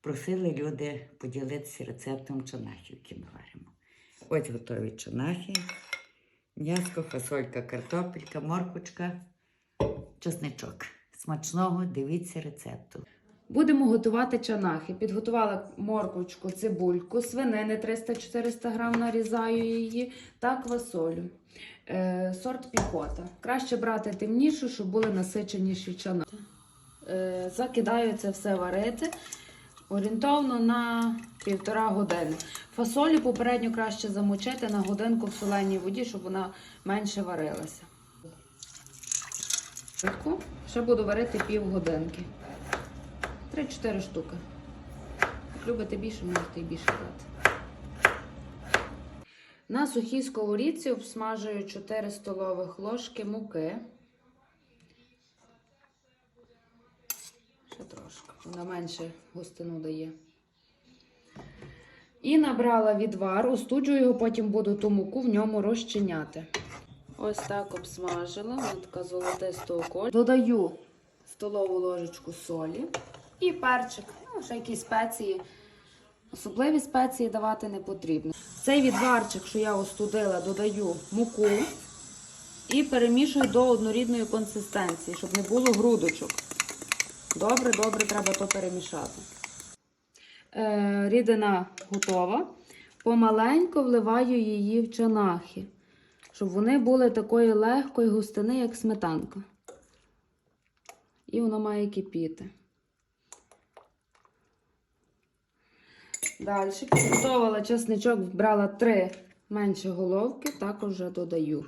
Просили люди поділитися рецептом чанахів, які ми варимо. Ось готові чанахи. М'яско, фасолька, картопелька, моркочка, чесничок. Смачного, дивіться рецепту. Будемо готувати чанахи. Підготувала морквочку, цибульку, свинини 300-400 грам нарізаю її та квасолю. Е, сорт піхота. Краще брати темнішу, щоб були насиченіші чанахи. Е, закидаю це все варити орієнтовно на півтора години. Фасолю попередньо краще замочити на годинку в соленій воді, щоб вона менше варилася. Швидко. Ще буду варити півгодинки. 3-4 штуки. Як любите більше, можете і більше дати. На сухій сковорідці обсмажую 4 столових ложки муки. Трошки, вона менше густину дає. І набрала відвар, остуджую його, потім буду ту муку в ньому розчиняти. Ось так обсмажила, вона така золотистого кольору. Додаю столову ложечку солі і перчик. Ну, ще якісь спеції. Особливі спеції давати не потрібно. Цей відварчик, що я остудила, додаю муку і перемішую до однорідної консистенції, щоб не було грудочок. Добре, добре, треба то перемішати. Е, рідина готова. Помаленько вливаю її в чанахи, щоб вони були такої легкої густини, як сметанка. І воно має кипіти. Далі підготувала чесничок, вбрала три менші головки, також вже додаю.